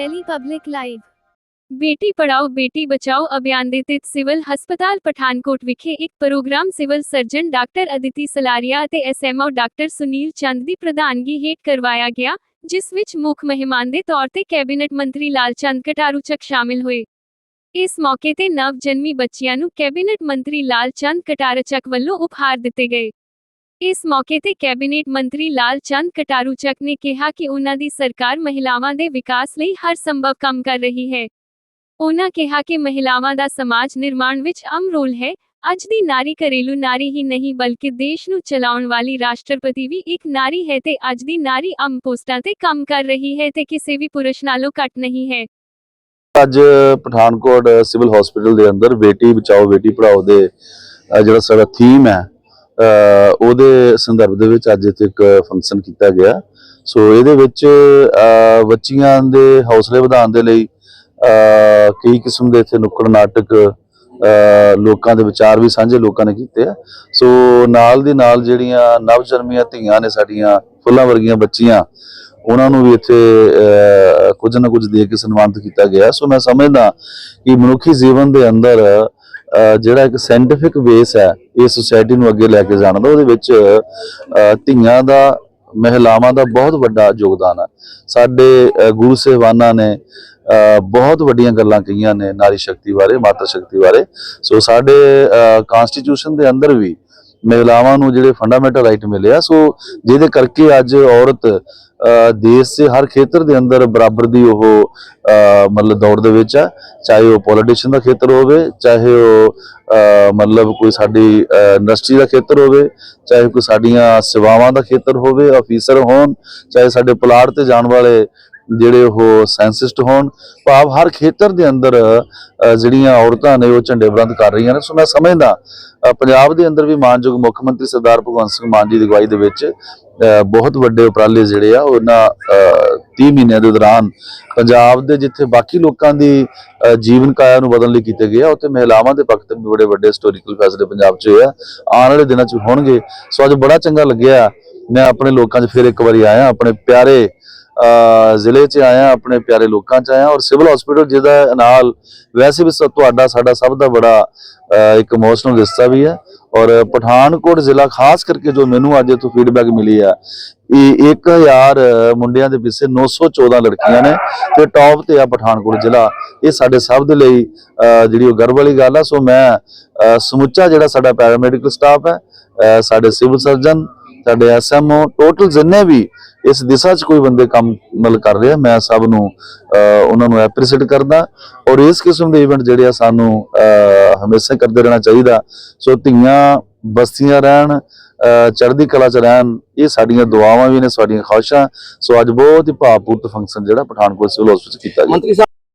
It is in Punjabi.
Delhi Public Live Beti Padhao Beti Bachao ਅਭਿਆਨ ਦੇ ਤਹਿਤ ਸਿਵਲ ਹਸਪਤਾਲ ਪਠਾਨਕੋਟ ਵਿਖੇ ਇੱਕ programme civil surgeon doctor Aditi Salaria ਅਤੇ ਐਸਐਮਓ ਡਾਕਟਰ ਸੁਨੀਲ ਚੰਦ ਦੀ ਪ੍ਰਧਾਨਗੀ ਹੇਠ ਕਰਵਾਇਆ ਗਿਆ, ਜਿਸ ਵਿੱਚ ਮੁੱਖ ਮਹਿਮਾਨ ਦੇ ਤੌਰ ਤੇ ਕੈਬਨਿਟ ਮੰਤਰੀ ਲਾਲਚੰਦ ਕਟਾਰੂਚਕ ਸ਼ਾਮਿਲ ਹੋਏ। ਇਸ ਮੌਕੇ ਤੇ ਨਵ ਜਨਮੀ ਬੱਚਿਆਂ ਨੂੰ ਕੈਬਨਿਟ ਮੰਤਰੀ ਲਾਲਚੰਦ ਕਟਾਰਚਕ ਵੱਲੋਂ ਉਪਹਾਰ ਦਿੱਤੇ ਗਏ। ਇਸ ਮੌਕੇ ਤੇ ਕੈਬਨਿਟ ਮੰਤਰੀ ਲਾਲਚੰਦ ਕਟਾਰੂਚਕ ਨੇ ਕਿਹਾ ਕਿ ਉਹਨਾਂ ਦੀ ਸਰਕਾਰ ਮਹਿਲਾਵਾਂ ਦੇ ਵਿਕਾਸ ਲਈ ਹਰ ਸੰਭਵ ਕੰਮ ਕਰ ਰਹੀ ਹੈ। ਉਹਨਾਂ ਕਿਹਾ ਕਿ ਮਹਿਲਾਵਾਂ ਦਾ ਸਮਾਜ ਨਿਰਮਾਣ ਵਿੱਚ ਅਹਿਮ ਰੋਲ ਹੈ। ਅੱਜ ਦੀ ਨਾਰੀ ਘਰੇਲੂ ਨਾਰੀ ਹੀ ਨਹੀਂ ਬਲਕਿ ਦੇਸ਼ ਨੂੰ ਚਲਾਉਣ ਵਾਲੀ ਰਾਸ਼ਟਰਪਤੀ ਵੀ ਇੱਕ ਨਾਰੀ ਹੈ ਤੇ ਅੱਜ ਦੀ ਨਾਰੀ ਅਮ ਪੋਸਟਾਂ ਤੇ ਕੰਮ ਕਰ ਰਹੀ ਹੈ ਤੇ ਕਿਸੇ ਵੀ ਪੁਰਸ਼ ਨਾਲੋਂ ਘੱਟ ਨਹੀਂ ਹੈ। ਅੱਜ ਪਠਾਨਕੋਟ ਸਿਵਲ ਹਸਪੀਟਲ ਦੇ ਅੰਦਰ ਬੇਟੀ ਬਚਾਓ, ਬੇਟੀ ਪੜਾਓ ਦੇ ਜਿਹੜਾ ਸਾਡਾ ਥੀਮ ਹੈ ਉਹਦੇ ਸੰਦਰਭ ਦੇ ਵਿੱਚ ਅੱਜ ਇੱਥੇ ਇੱਕ ਫੰਕਸ਼ਨ ਕੀਤਾ ਗਿਆ। ਸੋ ਇਹਦੇ ਵਿੱਚ, ਅਹ ਬੱਚੀਆਂ ਦੇ ਹੌਸਲੇ ਵਧਾਉਣ ਦੇ ਲਈ ਕਈ ਕਿਸਮ ਦੇ ਇੱਥੇ ਨੁੱਕੜ ਨਾਟਕ ਲੋਕਾਂ ਦੇ ਵਿਚਾਰ ਵੀ ਸਾਂਝੇ ਲੋਕਾਂ ਨੇ ਕੀਤੇ ਆ। ਸੋ ਨਾਲ ਦੀ ਨਾਲ ਜਿਹੜੀਆਂ ਨਵ ਜਨਮੀਆਂ ਧੀਆਂ ਨੇ ਸਾਡੀਆਂ, ਫੁੱਲਾਂ ਵਰਗੀਆਂ ਬੱਚੀਆਂ, ਉਹਨਾਂ ਨੂੰ ਵੀ ਇੱਥੇ ਕੁਝ ਨਾ ਕੁਝ ਦੇ ਕੇ ਸਨਮਾਨਿਤ ਕੀਤਾ ਗਿਆ। ਸੋ ਮੈਂ ਸਮਝਦਾ ਕਿ ਮਨੁੱਖੀ ਜੀਵਨ ਦੇ ਅੰਦਰ ਜਿਹੜਾ ਇੱਕ ਸਾਇੰਟੀਫਿਕ ਬੇਸ ਹੈ, ਇਹ ਸੁਸਾਇਟੀ ਨੂੰ ਅੱਗੇ ਲੈ ਕੇ ਜਾਣ ਦਾ, ਉਹਦੇ ਵਿੱਚ ਧੀਆਂ ਦਾ, ਮਹਿਲਾਵਾਂ ਦਾ ਬਹੁਤ ਵੱਡਾ ਯੋਗਦਾਨ ਹੈ। ਸਾਡੇ ਗੁਰੂ ਸਾਹਿਬਾਨਾਂ ਨੇ ਬਹੁਤ ਵੱਡੀਆਂ ਗੱਲਾਂ ਕਹੀਆਂ ਨੇ ਨਾਰੀ ਸ਼ਕਤੀ ਬਾਰੇ ਮਾਤਾ ਸ਼ਕਤੀ ਬਾਰੇ। ਸੋ ਸਾਡੇ ਕਨਸਟੀਟਿਊਸ਼ਨ ਦੇ ਅੰਦਰ ਵੀ ਮਹਿਲਾਵਾਂ ਨੂੰ ਜਿਹੜੇ ਫੰਡਾਮੈਂਟਲ ਰਾਈਟ ਮਿਲਿਆ ਸੋ ਜਿਹਦੇ ਕਰਕੇ ਅੱਜ ਔਰਤ ਦੇਸ਼ ਦੇ ਹਰ ਖੇਤਰ ਦੇ ਅੰਦਰ ਬਰਾਬਰ ਦੀ ਉਹ ਮਤਲਬ ਦੌੜ ਦੇ ਵਿੱਚ ਆ। ਚਾਹੇ ਉਹ ਪੋਲੀਟੀਸ਼ੀਅਨ ਦਾ ਖੇਤਰ ਹੋਵੇ, ਚਾਹੇ ਉਹ ਮਤਲਬ ਕੋਈ ਸਾਡੀ ਇੰਡਸਟਰੀ ਦਾ ਖੇਤਰ ਹੋਵੇ, ਚਾਹੇ ਕੋਈ ਸਾਡੀਆਂ ਸੇਵਾਵਾਂ ਦਾ ਖੇਤਰ ਹੋਵੇ ਅਫੀਸਰ ਹੋਣ, ਚਾਹੇ ਸਾਡੇ ਪਲਾਟ ਤੇ ਜਾਣ ਵਾਲੇ ਜਿਹੜੇ ਉਹ ਸਾਇੰਸਿਸਟ ਹੋਣ, ਭਾਵ ਹਰ ਖੇਤਰ ਦੇ ਅੰਦਰ ਜਿਹੜੀਆਂ ਔਰਤਾਂ ਨੇ ਉਹ ਝੰਡੇ ਬੁਲੰਦ ਕਰ ਰਹੀਆਂ ਨੇ। ਸੋ ਮੈਂ ਸਮਝਦਾ ਪੰਜਾਬ ਦੇ ਅੰਦਰ ਵੀ ਮਾਨਯੋਗ ਮੁੱਖ ਮੰਤਰੀ ਸਰਦਾਰ ਭਗਵੰਤ ਸਿੰਘ ਮਾਨ ਜੀ ਦੀ ਅਗਵਾਈ ਦੇ ਵਿੱਚ ਬਹੁਤ ਵੱਡੇ ਉਪਰਾਲੇ ਜਿਹੜੇ ਆ ਉਹਨਾਂ 30 ਮਹੀਨਿਆਂ ਦੇ ਦੌਰਾਨ ਪੰਜਾਬ ਦੇ ਜਿੱਥੇ ਬਾਕੀ ਲੋਕਾਂ ਦੀ, ਅਹ, ਜੀਵਨ ਕਾਇਆ ਨੂੰ ਬਦਲਣ ਲਈ ਕੀਤੇ ਗਏ ਆ, ਉੱਥੇ ਮਹਿਲਾਵਾਂ ਦੇ ਪੱਖ ਤੇ ਵੀ ਬੜੇ ਵੱਡੇ ਹਿਸਟੋਰੀਕਲ ਫੈਸਲੇ ਪੰਜਾਬ 'ਚ ਹੋਏ ਆ। ਆਉਣ ਵਾਲੇ ਦਿਨਾਂ 'ਚ ਹੋਣਗੇ। ਸੋ ਅੱਜ ਬੜਾ ਚੰਗਾ ਲੱਗਿਆ। ਮੈਂ ਆਪਣੇ ਲੋਕਾਂ 'ਚ ਫਿਰ ਇੱਕ ਵਾਰੀ ਆਇਆ, ਆਪਣੇ ਪਿਆਰੇ ਜ਼ਿਲ੍ਹੇ 'ਚ ਆਇਆ, ਆਪਣੇ ਪਿਆਰੇ ਲੋਕਾਂ 'ਚ ਆਇਆ ਔਰ ਸਿਵਲ ਹਸਪੀਟਲ ਜਿਹਦਾ ਨਾਲ ਵੈਸੇ ਵੀ ਤੁਹਾਡਾ, ਸਾਡਾ ਸਭ ਦਾ ਬੜਾ ਇੱਕ ਇਮੋਸ਼ਨਲ ਰਿਸ਼ਤਾ ਵੀ ਹੈ ਔਰ ਪਠਾਨਕੋਟ ਜ਼ਿਲ੍ਹਾ ਖਾਸ ਕਰਕੇ ਜੋ ਮੈਨੂੰ ਅੱਜ ਤੋਂ ਫੀਡਬੈਕ ਮਿਲੀ ਆ ਇਹ 1000 ਮੁੰਡਿਆਂ ਦੇ ਪਿੱਛੇ 914 ਲੜਕੀਆਂ ਨੇ ਤੇ ਟੌਪ ਤੇ ਆ ਪਠਾਨਕੋਟ ਜ਼ਿਲ੍ਹਾ। ਇਹ ਸਾਡੇ ਸਭ ਦੇ ਲਈ ਜਿਹੜੀ ਉਹ ਗਰਵ ਵਾਲੀ ਗੱਲ ਆ। ਸੋ ਮੈਂ ਸਮੁੱਚਾ ਜਿਹੜਾ ਸਾਡਾ ਪੈਰਾਮੈਡੀਕਲ ਸਟਾਫ ਹੈ ਸਾਡੇ ਸਿਵਲ ਸਰਜਨ ਸਾਡੇ ਐਸਐਮਓ ਟੋਟਲ ਜਿੰਨੇ ਵੀ ਇਸ ਦਿਸ਼ਾ 'ਚ ਕੋਈ ਬੰਦੇ ਕੰਮ ਮਤਲਬ ਕਰ ਰਹੇ ਆ ਮੈਂ ਸਭ ਨੂੰ ਉਹਨਾਂ ਨੂੰ ਐਪਰੀਸ਼ੀਏਟ ਕਰਦਾ। ਔਰ ਇਸ ਕਿਸਮ ਦੇ ਇਵੈਂਟ ਜਿਹੜੇ ਆ ਸਾਨੂੰ ਹਮੇਸ਼ਾ ਕਰਦੇ ਰਹਿਣਾ ਚਾਹੀਦਾ। ਸੋ ਧੀਆਂ ਬਸਤੀਆਂ ਰਹਿਣ ਚੜ੍ਹਦੀ ਕਲਾ 'ਚ ਰਹਿਣ, ਇਹ ਸਾਡੀਆਂ ਦੁਆਵਾਂ ਵੀ ਨੇ, ਸਾਡੀਆਂ ਖਾਹਿਸ਼ਾਂ ਸੋ ਅੱਜ ਬਹੁਤ ਹੀ ਭਾਵਪੂਰਤ ਫੰਕਸ਼ਨ ਜਿਹੜਾ ਪਠਾਨਕੋਟ ਸਿਵਲ ਹਸਪਤਾਲ 'ਚ ਕੀਤਾ ਗਿਆ। ਮੰਤਰੀ